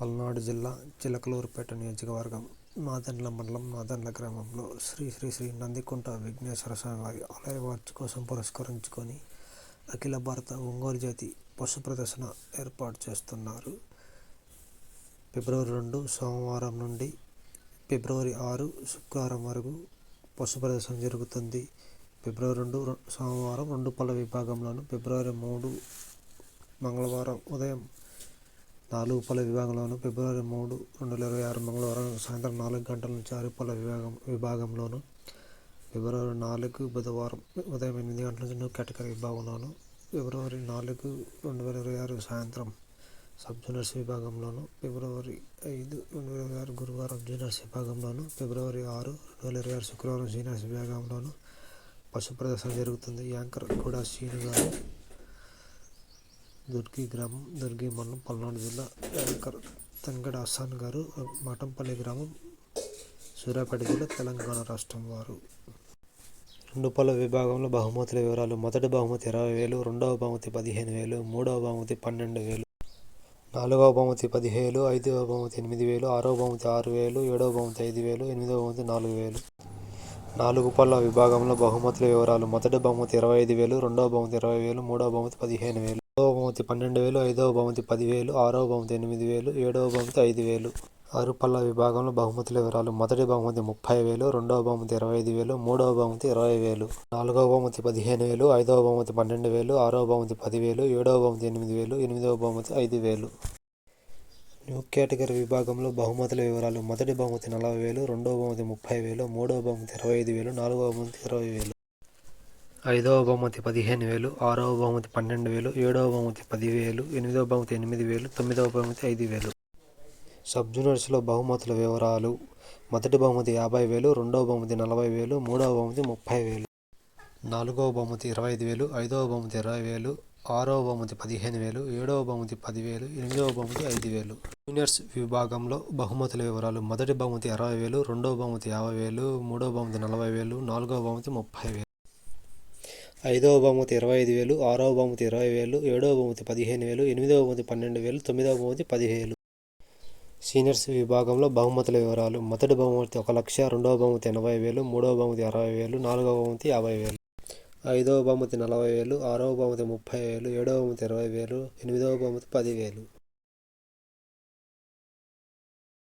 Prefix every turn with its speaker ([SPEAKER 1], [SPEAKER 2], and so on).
[SPEAKER 1] పల్నాడు జిల్లా చిలకలూరుపేట నియోజకవర్గం నాదెండ్ల మండలం నాదెండ్ల గ్రామంలో శ్రీ శ్రీ శ్రీ నందికుంట విఘ్నేశ్వర స్వామివారి ఆలయ వార్షికోత్సవం పురస్కరించుకొని అఖిల భారత ఒంగోలు జాతి పశు ప్రదర్శన ఏర్పాటు చేస్తున్నారు. ఫిబ్రవరి రెండు సోమవారం నుండి ఫిబ్రవరి ఆరు శుక్రవారం వరకు పశు ప్రదర్శన జరుగుతుంది. ఫిబ్రవరి రెండు సోమవారం రెండు పళ్ళ విభాగంలోను ఫిబ్రవరి మూడు మంగళవారం ఉదయం నాలుగు పల విభాగంలోను ఫిబ్రవరి మూడు రెండు వేల ఇరవై ఆరు మంగళవారం సాయంత్రం నాలుగు గంటల నుంచి ఆరు పళ్ళ విభాగం విభాగంలోను ఫిబ్రవరి నాలుగు బుధవారం ఉదయం ఎనిమిది గంటల నుంచి న్యూ కేటగిరీ విభాగంలోను ఫిబ్రవరి నాలుగు రెండు వేల ఇరవై ఆరు సాయంత్రం సబ్ జూనియర్స్ విభాగంలోను ఫిబ్రవరి ఐదు రెండు వేల ఇరవై ఆరు గురువారం జూనియర్స్ విభాగంలోను ఫిబ్రవరి ఆరు రెండు వేల ఇరవై ఆరు శుక్రవారం సీనియర్స్ విభాగంలోను పశు ప్రదర్శన జరుగుతుంది. యాంకర్ కూడా శ్రీను గారు దుర్గి గ్రామం దుర్గి మండలం పల్నాడు జిల్లా యాంకర్ తంగడ అస్సాన్ గారు మఠంపల్లి గ్రామం సూర్యాపేట జిల్లా తెలంగాణ రాష్ట్రం వారు. రెండు పళ్ళ విభాగంలో బహుమతుల వివరాలు. మొదటి బహుమతి ఇరవై వేలు రెండవ బహుమతి పదిహేను వేలు మూడవ బహుమతి పన్నెండు వేలు నాలుగవ బహుమతి పదివేలు ఐదవ బహుమతి ఎనిమిది వేలు ఆరవ బహుమతి ఆరు వేలు ఏడవ బహుమతి ఐదు వేలు ఎనిమిదవ బహుమతి నాలుగు వేలు. నాలుగు పళ్ళ విభాగంలో బహుమతుల వివరాలు. మొదటి బహుమతి ఇరవై ఐదు వేలు రెండవ బహుమతి ఇరవై వేలు మూడవ బహుమతి పదిహేను వేలు. రెండవ బహుమతి పన్నెండు వేలు ఐదవ బహుమతి పదివేలు ఆరవ బహుమతి ఎనిమిది వేలు ఏడవ బహుమతి ఐదు వేలు. అరుపల్ల విభాగంలో బహుమతుల వివరాలు. మొదటి బహుమతి ముప్పై వేలు రెండవ బహుమతి ఇరవై ఐదు వేలు మూడవ బహుమతి ఇరవై వేలు. నాలుగవ బహుమతి పదిహేను వేలు ఐదవ బహుమతి పన్నెండు వేలు ఆరవ బహుమతి పదివేలు ఏడవ బహుమతి ఎనిమిది వేలు ఎనిమిదవ బహుమతి ఐదు వేలు. న్యూ కేటగిరీ విభాగంలో బహుమతుల వివరాలు. మొదటి బహుమతి నలభై వేలు రెండవ బహుమతి ముప్పై వేలు మూడవ బహుమతి ఇరవై ఐదు వేలు నాలుగవ బహుమతి ఇరవై వేలు. ఐదవ బహుమతి పదిహేను వేలు ఆరవ బహుమతి పన్నెండు వేలు ఏడవ బహుమతి పదివేలు ఎనిమిదవ బహుమతి ఎనిమిది వేలు తొమ్మిదవ బహుమతి ఐదు వేలు. సబ్ జూనియర్స్లో బహుమతుల వివరాలు. మొదటి బహుమతి యాభై వేలు రెండవ బహుమతి నలభై వేలు మూడవ బహుమతి ముప్పై వేలు. నాలుగవ బహుమతి ఇరవై ఐదు వేలు ఐదవ బహుమతి ఇరవై వేలు ఆరవ బహుమతి పదిహేను వేలు ఏడవ బహుమతి పదివేలు ఎనిమిదవ బహుమతి ఐదు వేలు. జూనియర్స్ విభాగంలో బహుమతుల వివరాలు. మొదటి బహుమతి అరవై వేలు రెండవ బహుమతి యాభై వేలు మూడవ బహుమతి నలభై వేలు నాలుగవ బహుమతి ముప్పై వేలు. ఐదవ బహుమతి ఇరవై ఐదు వేలు ఆరవ బహుమతి ఇరవై వేలు ఏడవ బహుమతి పదిహేను వేలు ఎనిమిదవ బహుమతి పన్నెండు వేలు తొమ్మిదవ బహుమతి పదివేలు సీనియర్స్ విభాగంలో బహుమతుల వివరాలు. మొదటి బహుమతి ఒక లక్ష రెండవ బహుమతి ఎనభై వేలు మూడవ బహుమతి అరవై వేలు నాలుగవ బహుమతి యాభై వేలు. ఐదవ బహుమతి నలభై వేలు ఆరవ బహుమతి ముప్పై వేలు ఏడవ బహుమతి ఇరవై వేలు ఎనిమిదవ బహుమతి పదివేలు